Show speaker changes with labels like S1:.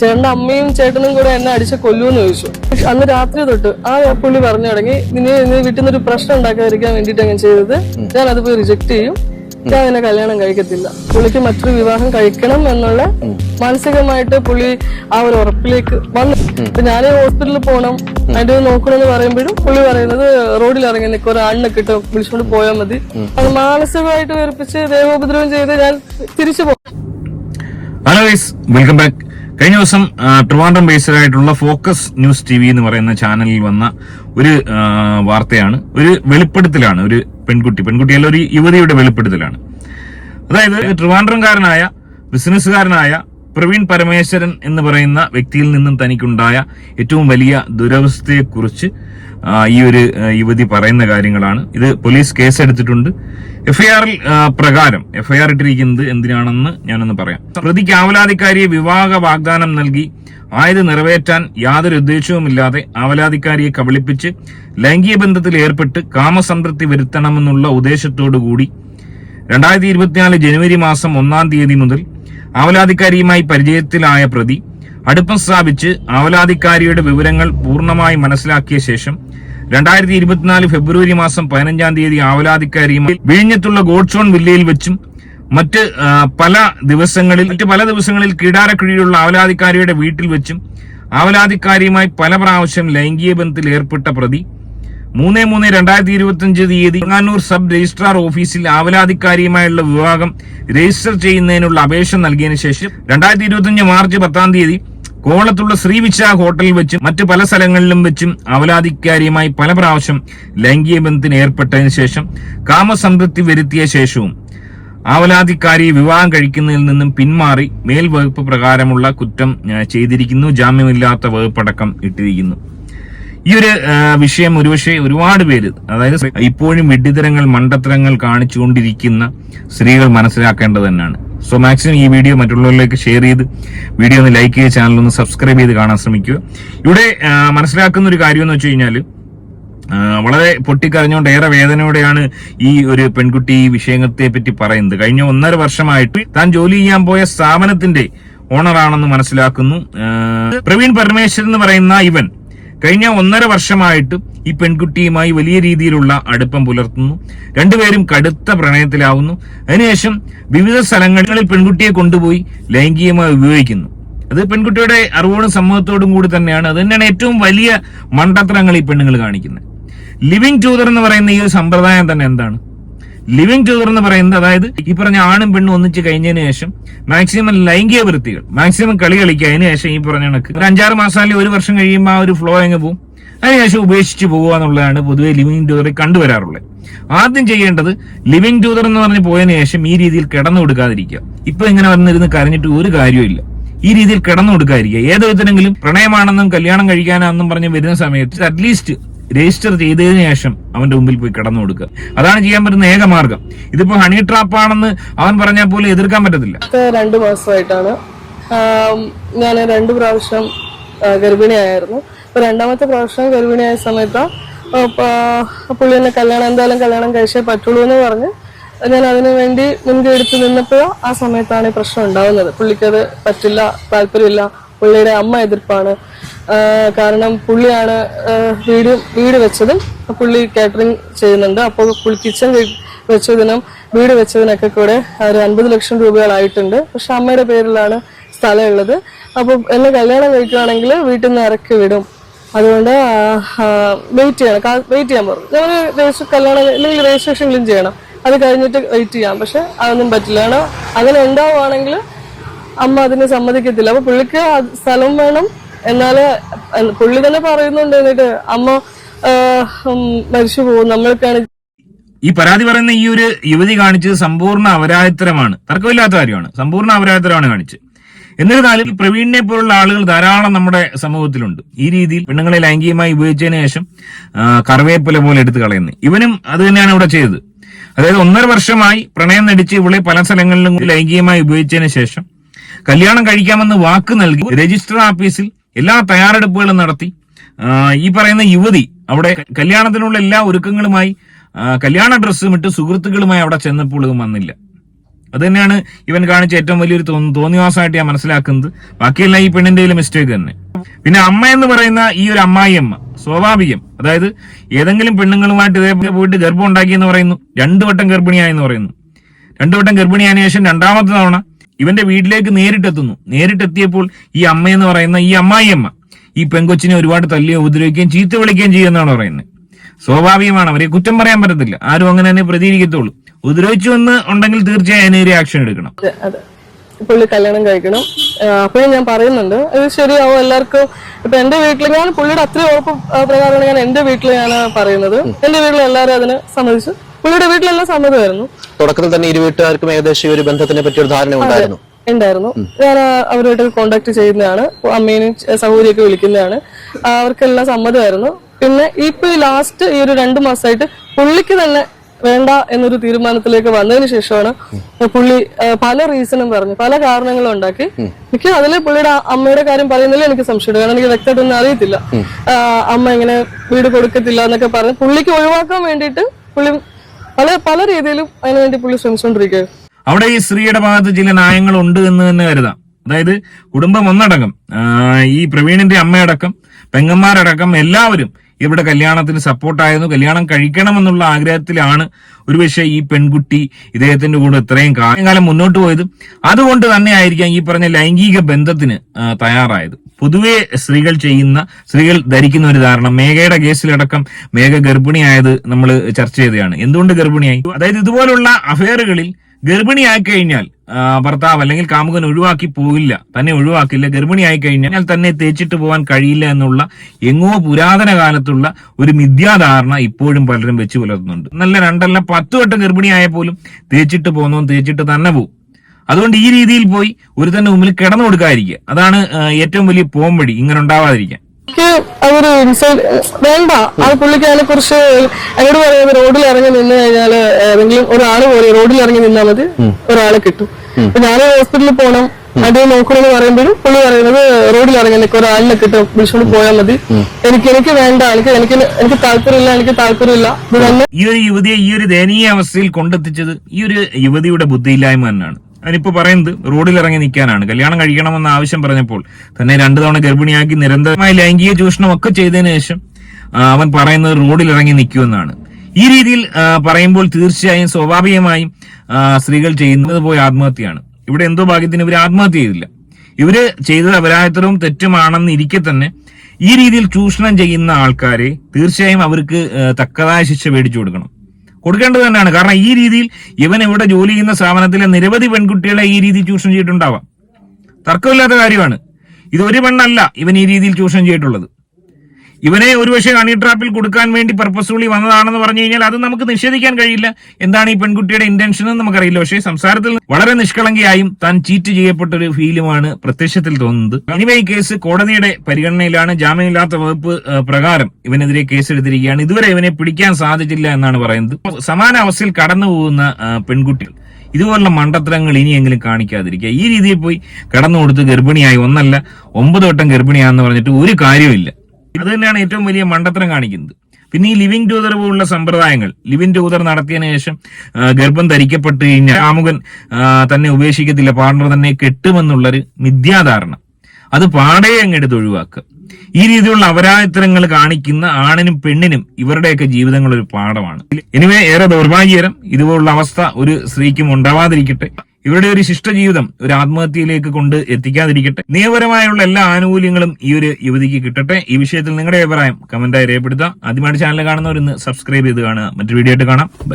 S1: ചേട്ടന്റെ അമ്മയും ചേട്ടനും കൂടെ എന്നെ അടിച്ച് കൊല്ലൂന്ന് ചോദിച്ചു. പക്ഷെ അന്ന് രാത്രി തൊട്ട് ആ പുള്ളി പറഞ്ഞു തുടങ്ങി നിന്നെ നീ വീട്ടിൽ നിന്ന് ഒരു പ്രശ്നം ഉണ്ടാക്കാതിരിക്കാൻ വേണ്ടിട്ട് ഞാൻ ചെയ്തത്. ഞാൻ അത് പോയി റിജക്ട് ചെയ്യും. ഞാൻ എന്നെ കല്യാണം കഴിക്കത്തില്ല. പുള്ളിക്ക് മറ്റൊരു വിവാഹം കഴിക്കണം എന്നുള്ള മാനസികമായിട്ട് പുള്ളി ആ ഒരു ഉറപ്പിലേക്ക് വന്നു. ഇപ്പൊ ഞാൻ ഹോസ്പിറ്റലിൽ പോകണം അതിന്റെ നോക്കണം നോക്കണമെന്ന് പറയുമ്പോഴും പുള്ളി പറയുന്നത് റോഡിൽ ഇറങ്ങി നിൽക്കും ഒരു ആണിനൊക്കെ കിട്ടും വിളിച്ചുകൊണ്ട് പോയാൽ മതി. അത് മാനസികമായിട്ട് വെറുപ്പിച്ച് ദേവോപദ്രവം ചെയ്ത് ഞാൻ തിരിച്ചു പോകും
S2: വെൽക്കം ബാക്ക് കഴിഞ്ഞ ദിവസം ട്രിവാൻഡ്രം ബേസ്ഡ് ആയിട്ടുള്ള ഫോക്കസ് ന്യൂസ് ടി വി എന്ന് പറയുന്ന ചാനലിൽ വന്ന ഒരു വാർത്തയാണ്. ഒരു വെളിപ്പെടുത്തലാണ് ഒരു പെൺകുട്ടി. പെൺകുട്ടിയല്ല ഒരു യുവതിയുടെ വെളിപ്പെടുത്തലാണ്. അതായത് ട്രിവാൻഡ്രംകാരനായ ബിസിനസ്സുകാരനായ പ്രവീൺ പരമേശ്വരൻ എന്ന് പറയുന്ന വ്യക്തിയിൽ നിന്നും തനിക്കുണ്ടായ ഏറ്റവും വലിയ ദുരവസ്ഥയെക്കുറിച്ച് ഈ ഒരു യുവതി പറയുന്ന കാര്യങ്ങളാണ്. ഇത് പോലീസ് കേസ് എടുത്തിട്ടുണ്ട് എഫ്ഐആറിൽ പ്രകാരം എഫ്ഐആർ ഇട്ടിരിക്കുന്നത് എന്തിനാണെന്ന് ഞാനൊന്ന് പറയാം. പ്രതി ആവലാതിക്കാരിയെ വിവാഹ വാഗ്ദാനം നൽകി ആയത് നിറവേറ്റാൻ യാതൊരു ഉദ്ദേശവുമില്ലാതെ ആവലാതിക്കാരിയെ കബളിപ്പിച്ച് ലൈംഗിക ബന്ധത്തിൽ ഏർപ്പെട്ട് കാമസംതൃപ്തി വരുത്തണമെന്നുള്ള ഉദ്ദേശത്തോടുകൂടി രണ്ടായിരത്തി ഇരുപത്തിനാല് ജനുവരി മാസം ഒന്നാം തീയതി മുതൽ ആവലാതിക്കാരിയുമായി പരിചയത്തിലായ പ്രതി അടുപ്പം സ്ഥാപിച്ച് ആവലാതിക്കാരിയുടെ വിവരങ്ങൾ പൂർണമായി മനസ്സിലാക്കിയ ശേഷം രണ്ടായിരത്തി ഇരുപത്തിനാല് ഫെബ്രുവരി മാസം പതിനഞ്ചാം തീയതി ആവലാതിക്കാരിയും വിഴിഞ്ഞത്തുള്ള ഗോഡ്സോൺ വില്ലയിൽ വെച്ചും മറ്റ് പല ദിവസങ്ങളിൽ മറ്റ് പല ദിവസങ്ങളിൽ കിടാരക്കിഴിയിലുള്ള ആവലാതിക്കാരിയുടെ വീട്ടിൽ വെച്ചും ആവലാതിക്കാരിയുമായി പല പ്രാവശ്യം ലൈംഗിക ബന്ധത്തിൽ ഏർപ്പെട്ട പ്രതി മൂന്ന് മൂന്ന് രണ്ടായിരത്തി ഇരുപത്തിയഞ്ച് തീയതി ചെങ്ങന്നൂർ സബ് രജിസ്ട്രാർ ഓഫീസിൽ ആവലാതിക്കാരിയുമായുള്ള വിവാഹം രജിസ്റ്റർ ചെയ്യുന്നതിനുള്ള അപേക്ഷ നൽകിയതിനു ശേഷം രണ്ടായിരത്തി ഇരുപത്തിയഞ്ച് മാർച്ച് പത്താം തീയതി കോളത്തുള്ള ശ്രീവിച്ച ഹോട്ടലിൽ വെച്ചും മറ്റ് പല സ്ഥലങ്ങളിലും വെച്ചും അവലാധികാരിയുമായി പല പ്രാവശ്യം ലൈംഗിക ബന്ധത്തിന് ഏർപ്പെട്ടതിന് ശേഷം കാമസംതൃപ്തി വരുത്തിയ ശേഷവും ആവലാധിക്കാരിയെ വിവാഹം കഴിക്കുന്നതിൽ നിന്നും പിന്മാറി മേൽ വകുപ്പ് പ്രകാരമുള്ള കുറ്റം ചെയ്തിരിക്കുന്നു. ജാമ്യമില്ലാത്ത വകുപ്പടക്കം ഇട്ടിരിക്കുന്നു. ഈ ഒരു വിഷയം ഒരുപക്ഷെ ഒരുപാട് പേര് അതായത് ഇപ്പോഴും വിഡിതരങ്ങൾ മണ്ടത്തരങ്ങൾ കാണിച്ചുകൊണ്ടിരിക്കുന്ന സ്ത്രീകൾ മനസ്സിലാക്കേണ്ടത് തന്നെയാണ്. സോ മാക്സിമം ഈ വീഡിയോ മറ്റുള്ളവരിലേക്ക് ഷെയർ ചെയ്ത് വീഡിയോ ഒന്ന് ലൈക്ക് ചെയ്ത് ചാനൽ ഒന്ന് സബ്സ്ക്രൈബ് ചെയ്ത് കാണാൻ ശ്രമിക്കുക. ഇവിടെ മനസ്സിലാക്കുന്ന ഒരു കാര്യം എന്ന് വെച്ച് കഴിഞ്ഞാൽ വളരെ പൊട്ടിക്കരഞ്ഞുകൊണ്ട് ഏറെ വേദനയോടെയാണ് ഈ ഒരു പെൺകുട്ടി ഈ വിഷയത്തെ പറ്റി പറയുന്നത്. കഴിഞ്ഞ ഒന്നര വർഷമായിട്ട് താൻ ജോലി ചെയ്യാൻ പോയ സ്ഥാപനത്തിന്റെ ഓണറാണെന്ന് മനസ്സിലാക്കുന്നു. പ്രവീൺ പരമേശ്വരൻ എന്ന് പറയുന്ന ഇവൻ കഴിഞ്ഞ ഒന്നര വർഷമായിട്ട് ഈ പെൺകുട്ടിയുമായി വലിയ രീതിയിലുള്ള അടുപ്പം പുലർത്തുന്നു. രണ്ടുപേരും കടുത്ത പ്രണയത്തിലാവുന്നു. അതിനുശേഷം വിവിധ സ്ഥലങ്ങളിൽ പെൺകുട്ടിയെ കൊണ്ടുപോയി ലൈംഗികമായി ഉപയോഗിക്കുന്നു. അത് പെൺകുട്ടിയുടെ അറിവോടും സമ്മതത്തോടും കൂടി തന്നെയാണ്. അത് തന്നെയാണ് ഏറ്റവും വലിയ മണ്ടത്തരങ്ങൾ ഈ പെണ്ണുങ്ങൾ കാണിക്കുന്നത്. ലിവിങ് ടൂതർ എന്ന് പറയുന്ന ഈ ഒരു സമ്പ്രദായം തന്നെ എന്താണ്? ലിവിങ് ടുഗർ എന്ന് പറയുന്നത് അതായത് ഈ പറഞ്ഞ ആണും പെണ്ണും ഒന്നിച്ച് കഴിഞ്ഞതിന് ശേഷം മാക്സിമം ലൈംഗിക വൃത്തികൾ മാക്സിമം കളി കളിക്കുക. അതിന് ശേഷം ഈ പറഞ്ഞ കണക്ക്. ഒരു അഞ്ചാറ് മാസം അല്ലെങ്കിൽ ഒരു വർഷം കഴിയുമ്പോൾ ആ ഒരു ഫ്ലോ അങ്ങ് പോകും അതിനുശേഷം ഉപേക്ഷിച്ച് പോകുക എന്നുള്ളതാണ് പൊതുവെ ലിവിങ് ടുഗറിൽ കണ്ടുവരാറുള്ളത് ആദ്യം ചെയ്യേണ്ടത് ലിവിങ് ടൂതർ എന്ന് പറഞ്ഞ് പോയതിനു ശേഷം ഈ രീതിയിൽ കിടന്നു കൊടുക്കാതിരിക്കുക. ഇപ്പൊ ഇങ്ങനെ വന്നിരുന്ന് കരഞ്ഞിട്ട് ഒരു കാര്യമില്ല ഈ രീതിയിൽ കിടന്നു കൊടുക്കാതിരിക്കുക. ഏതൊരുത്തരെങ്കിലും പ്രണയമാണെന്നും കല്യാണം കഴിക്കാനാണെന്നും പറഞ്ഞ് വരുന്ന സമയത്ത് അറ്റ്ലീസ്റ്റ് രജിസ്റ്റർ ചെയ്തതിനു ശേഷം അവന്റെ മുമ്പിൽ പോയി കിടന്നു കൊടുക്കുക. അതാണ് ചെയ്യാൻ പറ്റുന്ന ഏക മാർഗം. ഇതിപ്പോ ഹണി ട്രാപ്പ് ആണെന്ന് അവൻ പറഞ്ഞാൽ പോലും എതിർക്കാൻ പറ്റത്തില്ല.
S1: രണ്ടു മാസമായിട്ടാണ്. ഞാൻ രണ്ടു പ്രാവശ്യം ഗർഭിണിയായിരുന്നു. ഇപ്പൊ രണ്ടാമത്തെ പ്രാവശ്യം ഗർഭിണിയായ സമയത്ത് പുള്ളി എന്നെ കല്യാണം എന്തായാലും കല്യാണം കഴിച്ചേ പറ്റുള്ളൂ എന്ന് പറഞ്ഞ് ഞാൻ അതിനു വേണ്ടി മുൻകൈ എടുത്ത് നിന്നപ്പോഴോ ആ സമയത്താണ് ഈ പ്രശ്നം ഉണ്ടാവുന്നത്. പുള്ളിക്കത് പറ്റില്ല താല്പര്യമില്ല. പുള്ളിയുടെ അമ്മ എതിർപ്പാണ്. കാരണം പുള്ളിയാണ് വീട് വീട് വെച്ചതും പുള്ളി കാറ്ററിംഗ് ചെയ്യുന്നുണ്ട്. അപ്പോൾ പുള്ളി കിച്ചൺ വെച്ചതിനും വീട് വെച്ചതിനൊക്കെ കൂടെ ഒരു അൻപത് ലക്ഷം രൂപകളായിട്ടുണ്ട്. പക്ഷെ അമ്മയുടെ പേരിലാണ് സ്ഥലം ഉള്ളത് അപ്പോൾ എന്നെ കല്യാണം കഴിക്കുകയാണെങ്കിൽ വീട്ടിൽ നിന്ന് ഇറക്കി വിടും. അതുകൊണ്ട് വെയിറ്റ് ചെയ്യണം. വെയിറ്റ് ചെയ്യാൻ പറഞ്ഞു ഞങ്ങൾ രജിസ്റ്റർ കല്യാണം അല്ലെങ്കിൽ രജിസ്ട്രേഷനെങ്കിലും ചെയ്യണം. അത് കഴിഞ്ഞിട്ട് വെയിറ്റ് ചെയ്യാം. പക്ഷെ അതൊന്നും പറ്റില്ല. അങ്ങനെ ഉണ്ടാവുകയാണെങ്കിൽ അമ്മ അതിന് സമ്മതിക്കത്തില്ല. അപ്പോൾ പുള്ളിക്ക് സ്ഥലം വേണം. എന്നാൽ പുള്ളി തന്നെ പറയുന്നുണ്ട് എന്നിട്ട് അമ്മ മരിച്ചു പോകും. നമ്മൾക്കാണ്
S2: ഈ പരാതി പറയുന്ന ഈ ഒരു യുവതി കാണിച്ചത് സമ്പൂർണ അപരാധിത്തരമാണ് തർക്കമില്ലാത്ത കാര്യമാണ്. സമ്പൂർണ അപരാധിത്തരമാണ് കാണിച്ചത്. എന്നിരുന്നാലും പ്രവീണിനെ പോലുള്ള ആളുകൾ ധാരാളം നമ്മുടെ സമൂഹത്തിലുണ്ട്. ഈ രീതിയിൽ പെണ്ണുങ്ങളെ ലൈംഗികമായി ഉപയോഗിച്ചതിന് ശേഷം കറിവേപ്പില പോലെ എടുത്തു കളയുന്നത് ഇവനും അത് തന്നെയാണ് ഇവിടെ ചെയ്തത്. അതായത് ഒന്നര വർഷമായി പ്രണയം നടിച്ച് ഇവളെ പല സ്ഥലങ്ങളിലും ലൈംഗികമായി ഉപയോഗിച്ചതിന് ശേഷം കല്യാണം കഴിക്കാമെന്ന് വാക്ക് നൽകി രജിസ്റ്റർ ഓഫീസിൽ എല്ലാ തയ്യാറെടുപ്പുകളും നടത്തി. ഈ പറയുന്ന യുവതി അവിടെ കല്യാണത്തിനുള്ള എല്ലാ ഒരുക്കങ്ങളുമായി കല്യാണ ഡ്രസ്സും ഇട്ട് സുഹൃത്തുക്കളുമായി അവിടെ ചെന്നപ്പോൾ ഇത് വന്നില്ല. അത് തന്നെയാണ് ഇവൻ കാണിച്ച ഏറ്റവും വലിയൊരു തോന്നു- തോന്നിവാസമായിട്ട് ഞാൻ മനസ്സിലാക്കുന്നത്. ബാക്കിയെല്ലാം ഈ പെണ്ണിന്റെ മിസ്റ്റേക്ക് തന്നെ. പിന്നെ അമ്മ എന്ന് പറയുന്ന ഈ ഒരു അമ്മായിയമ്മ സ്വാഭാവികം. അതായത് ഏതെങ്കിലും പെണ്ണുങ്ങളുമായിട്ട് ഇതേപോലെ പോയിട്ട് ഗർഭം ഉണ്ടാക്കി എന്ന് പറയുന്നു. രണ്ടു വട്ടം ഗർഭിണിയായെന്ന് പറയുന്നു. രണ്ടു വട്ടം ഗർഭിണിയായതിനു ശേഷം രണ്ടാമത്തെ തവണ ഇവന്റെ വീട്ടിലേക്ക് നേരിട്ടെത്തുന്നു. നേരിട്ടെത്തിയപ്പോൾ ഈ അമ്മ എന്ന് പറയുന്ന ഈ അമ്മായിയമ്മ ഈ പെങ്കൊച്ചിനെ ഒരുപാട് തല്ലിയോ ഉപദ്രവിക്കുകയും ചീത്ത വിളിക്കുകയും ചെയ്യുമെന്നാണ് പറയുന്നത്. സ്വാഭാവികമാണ് അവരെ കുറ്റം പറയാൻ പറ്റത്തില്ല. ആരും അങ്ങനെ തന്നെ പ്രതികരിക്കത്തുള്ളൂ. ഉപദ്രവിച്ചു എന്ന് ഉണ്ടെങ്കിൽ തീർച്ചയായും അതിന് റിയാക്ഷൻ എടുക്കണം.
S1: അതെ അതെ. പുള്ളി കല്യാണം കഴിക്കണം. അപ്പോഴും ഞാൻ പറയുന്നുണ്ട് ഇത് ശരിയാവും എല്ലാവർക്കും? ഇപ്പൊ എന്റെ വീട്ടിൽ ഞാൻ പുള്ളിയുടെ അത്രയും ഉറപ്പ് പ്രകാരമാണ് ഞാൻ എന്റെ വീട്ടിൽ ഞാൻ പറയുന്നത്. എന്റെ വീട്ടിൽ എല്ലാവരും അതിനെ സമ്മതിച്ചു. പുള്ളിയുടെ വീട്ടിലെല്ലാം സമ്മതമായിരുന്നു.
S3: തുടക്കത്തിൽ തന്നെ ഇരു വീട്ടുകാർക്കും ഏകദേശം ഈ ഒരു ബന്ധത്തിനെ പറ്റി ഒരു ധാരണ ഉണ്ടായിരുന്നു.
S1: ഉണ്ടായിരുന്നു. ഞാൻ അവരുമായിട്ട് കോണ്ടാക്ട് ചെയ്യുന്നതാണ്. അമ്മേനും സഹോദരിയൊക്കെ വിളിക്കുന്നതാണ്. അവർക്കെല്ലാം സമ്മതമായിരുന്നു. പിന്നെ ഇപ്പൊ ഈ ലാസ്റ്റ് ഈ ഒരു രണ്ടു മാസമായിട്ട് പുള്ളിക്ക് തന്നെ വേണ്ട എന്നൊരു തീരുമാനത്തിലേക്ക് വന്നതിന് ശേഷമാണ് പുള്ളി പല റീസണും പറഞ്ഞു. പല കാരണങ്ങളും ഉണ്ടാക്കി. എനിക്ക് അതിൽ പുള്ളിയുടെ അമ്മയുടെ കാര്യം പറയുന്നില്ല എനിക്ക് സംശയമുണ്ട്. കാരണം എനിക്ക് വ്യക്തമായിട്ടൊന്നും അറിയത്തില്ല. അമ്മ ഇങ്ങനെ വീട് കൊടുക്കത്തില്ല എന്നൊക്കെ പറഞ്ഞ് പുള്ളിക്ക് ഒഴിവാക്കാൻ വേണ്ടിയിട്ട് പുള്ളി പല പല രീതിയിലും അതിനുവേണ്ടി പുള്ളി ശ്രമിച്ചുകൊണ്ടിരിക്കുകയാണ്
S2: അവിടെ ഈ സ്ത്രീയുടെ ഭാഗത്ത് ചില ന്യായങ്ങൾ ഉണ്ട് എന്ന് തന്നെ കരുതാം. അതായത് കുടുംബം ഒന്നടങ്കം ഈ പ്രവീണിന്റെ അമ്മയടക്കം പെങ്ങന്മാരടക്കം എല്ലാവരും ഇവിടെ കല്യാണത്തിന് സപ്പോർട്ടായിരുന്നു കല്യാണം കഴിക്കണമെന്നുള്ള ആഗ്രഹത്തിലാണ് ഒരുപക്ഷെ ഈ പെൺകുട്ടി ഇദ്ദേഹത്തിന്റെ കൂടെ ഇത്രയും കാലം മുന്നോട്ട് പോയത്. അതുകൊണ്ട് തന്നെ ആയിരിക്കാം ഈ പറഞ്ഞ ലൈംഗിക ബന്ധത്തിന് തയ്യാറായത്. പൊതുവെ സ്ത്രീകൾ ചെയ്യുന്ന സ്ത്രീകൾ ധരിക്കുന്ന ഒരു ധാരണ. മേഘയുടെ കേസിലടക്കം മേഘ ഗർഭിണിയായത് നമ്മൾ ചർച്ച ചെയ്തതാണ്. എന്തുകൊണ്ട് ഗർഭിണിയായി? അതായത് ഇതുപോലുള്ള അഫയറുകളിൽ ഗർഭിണിയായി കഴിഞ്ഞാൽ ഭർത്താവ് അല്ലെങ്കിൽ കാമുകൻ ഒഴിവാക്കി പോകില്ല തന്നെ ഒഴിവാക്കില്ല. ഗർഭിണിയായി കഴിഞ്ഞാൽ തന്നെ തേച്ചിട്ട് പോകാൻ കഴിയില്ല എന്നുള്ള എങ്ങോ പുരാതന കാലത്തുള്ള ഒരു മിഥ്യാധാരണ ഇപ്പോഴും പലരും വെച്ച് പുലർത്തുന്നുണ്ട്. നല്ല രണ്ടല്ല പത്ത് വട്ടം ഗർഭിണിയായ പോലും തേച്ചിട്ട് പോകുന്നവൻ തേച്ചിട്ട് തന്നെ പോകും അതുകൊണ്ട് ഈ രീതിയിൽ പോയി ഒരു തന്നെ മുമ്പിൽ കിടന്നു കൊടുക്കാതിരിക്കുക അതാണ് ഏറ്റവും വലിയ പോംവഴി ഇങ്ങനെ ഉണ്ടാവാതിരിക്കാൻ.
S1: എനിക്ക് ഇൻസൈഡ് വേണ്ട. ആ പുള്ളിക്ക് അതിനെ കുറിച്ച് എന്നോട് പറയുന്നത് റോഡിൽ ഇറങ്ങി നിന്ന് കഴിഞ്ഞാൽ ഏതെങ്കിലും ഒരാൾ പോലെ റോഡിൽ ഇറങ്ങി നിന്നാൽ മതി. ഒരാളെ കിട്ടും. അപ്പൊ ഞാൻ ഹോസ്പിറ്റലിൽ പോകണം അടി നോക്കണമെന്ന് പറയുമ്പോഴും പുള്ളി പറയുന്നത് റോഡിൽ ഇറങ്ങി നിൽക്കും ഒരാളിനെ കിട്ടും. വിളിച്ചോണ്ട് പോയാൽ മതി. എനിക്ക് എനിക്ക് വേണ്ട. എനിക്ക് എനിക്ക് എനിക്ക് താല്പര്യമില്ല എനിക്ക് താല്പര്യമില്ല. ഇത് തന്നെ.
S2: ഈ ഒരു യുവതിയെ ഈ ഒരു ദയനീയ അവസ്ഥയിൽ കൊണ്ടെത്തിച്ചത് ഈ ഒരു യുവതിയുടെ ബുദ്ധിയില്ലായ്മ തന്നെയാണ്. അതിനിപ്പോ പറയുന്നത് റോഡിൽ ഇറങ്ങി നിൽക്കാനാണ്. കല്യാണം കഴിക്കണമെന്ന ആവശ്യം പറഞ്ഞപ്പോൾ തന്നെ രണ്ടു തവണ ഗർഭിണിയാക്കി നിരന്തരമായ ലൈംഗിക ചൂഷണം ഒക്കെ ചെയ്തതിനു ശേഷം അവൻ പറയുന്നത് റോഡിൽ ഇറങ്ങി നിൽക്കുമെന്നാണ് ഈ രീതിയിൽ പറയുമ്പോൾ തീർച്ചയായും സ്വാഭാവികമായും സ്ത്രീകൾ ചെയ്യുന്നത് പോയി ആത്മഹത്യയാണ്. ഇവിടെ എന്തോ ഭാഗ്യത്തിന് ഇവർ ആത്മഹത്യ ചെയ്തില്ല. ഇവർ ചെയ്തത് അപരാധത്തരവും തെറ്റുമാണെന്ന് ഇരിക്കെ തന്നെ ഈ രീതിയിൽ ചൂഷണം ചെയ്യുന്ന ആൾക്കാരെ തീർച്ചയായും അവർക്ക് തക്കതായ ശിക്ഷ മേടിച്ചു കൊടുക്കണം. കൊടുക്കേണ്ടത് തന്നെയാണ്. കാരണം ഈ രീതിയിൽ ഇവൻ ഇവിടെ ജോലി ചെയ്യുന്ന സ്ഥാപനത്തിലെ നിരവധി പെൺകുട്ടികളെ ഈ രീതിയിൽ ചൂഷണം ചെയ്തിട്ടുണ്ടാവാം. തർക്കമില്ലാത്ത കാര്യമാണ്. ഇത് ഒരു പെണ്ണല്ല ഇവൻ ഈ രീതിയിൽ ചൂഷണം ചെയ്തിട്ടുള്ളത്. ഇവനെ ഒരുപക്ഷെ ഹണി ട്രാപ്പിൽ കൊടുക്കാൻ വേണ്ടി പർപ്പസ്ഫുള്ളി വന്നതാണെന്ന് പറഞ്ഞു കഴിഞ്ഞാൽ അത് നമുക്ക് നിഷേധിക്കാൻ കഴിയില്ല. എന്താണ് ഈ പെൺകുട്ടിയുടെ ഇന്റൻഷൻ എന്ന് നമുക്കറിയില്ല. പക്ഷേ സംസാരത്തിൽ വളരെ നിഷ്കളങ്കയായും താൻ ചീറ്റ് ചെയ്യപ്പെട്ട ഒരു ഫീലുമാണ് പ്രത്യക്ഷത്തിൽ തോന്നുന്നത്. എനിവേ ഈ കേസ് കോടതിയുടെ പരിഗണനയിലാണ്. ജാമ്യമില്ലാത്ത വകുപ്പ് പ്രകാരം ഇവനെതിരെ കേസെടുത്തിരിക്കുകയാണ്. ഇതുവരെ ഇവനെ പിടിക്കാൻ സാധിച്ചില്ല എന്നാണ് പറയുന്നത്. സമാന അവസ്ഥയിൽ കടന്നു പോകുന്ന പെൺകുട്ടികൾ. ഇതുപോലുള്ള മണ്ടത്തരങ്ങൾ ഇനിയെങ്കിലും കാണിക്കാതിരിക്കുക. ഈ രീതിയിൽ പോയി കടന്നു കൊടുത്ത് ഗർഭിണിയായി ഒന്നല്ല ഒമ്പത് വട്ടം ഗർഭിണിയാണെന്ന് പറഞ്ഞിട്ട് ഒരു കാര്യമില്ല അത് തന്നെയാണ് ഏറ്റവും വലിയ മണ്ടത്തരം കാണിക്കുന്നത്. പിന്നെ ഈ ലിവിങ് ടൂതർ പോലുള്ള സമ്പ്രദായങ്ങൾ ലിവിങ് ടൂതർ നടത്തിയതിന് ശേഷം ഗർഭം ധരിക്കപ്പെട്ട് കഴിഞ്ഞാൽ കാമുകൻ തന്നെ ഉപേക്ഷിക്കത്തില്ല പാർട്ണർ തന്നെ കെട്ടുമെന്നുള്ളൊരു മിഥ്യാധാരണ. അത് പാടെ അങ്ങെടുത്ത് ഒഴിവാക്കുക. ഈ രീതിയിലുള്ള അപരാധിത്തരങ്ങൾ കാണിക്കുന്ന ആണിനും പെണ്ണിനും ഇവരുടെയൊക്കെ ജീവിതങ്ങൾ ഒരു പാഠമാണ് എനിവേ ഏറെ ദൗർഭാഗ്യകരം ഇതുപോലുള്ള അവസ്ഥ ഒരു സ്ത്രീക്കും ഉണ്ടാവാതിരിക്കട്ടെ. ഇവരുടെ ഒരു ശിഷ്ടജീവിതം ഒരു ആത്മഹത്യയിലേക്ക് കൊണ്ട് എത്തിക്കാതിരിക്കട്ടെ. നിയമപരമായുള്ള എല്ലാ ആനുകൂല്യങ്ങളും ഈ ഒരു യുവതിക്ക് കിട്ടട്ടെ. ഈ വിഷയത്തിൽ നിങ്ങളുടെ അഭിപ്രായം കമന്റായി രേഖപ്പെടുത്തുക. ആദ്യമായിട്ട് ചാനൽ കാണുന്നവർ ഇന്ന് സബ്സ്ക്രൈബ് ചെയ്ത് കാണുക. മറ്റൊരു വീഡിയോ ആയിട്ട് കാണാം. ബൈ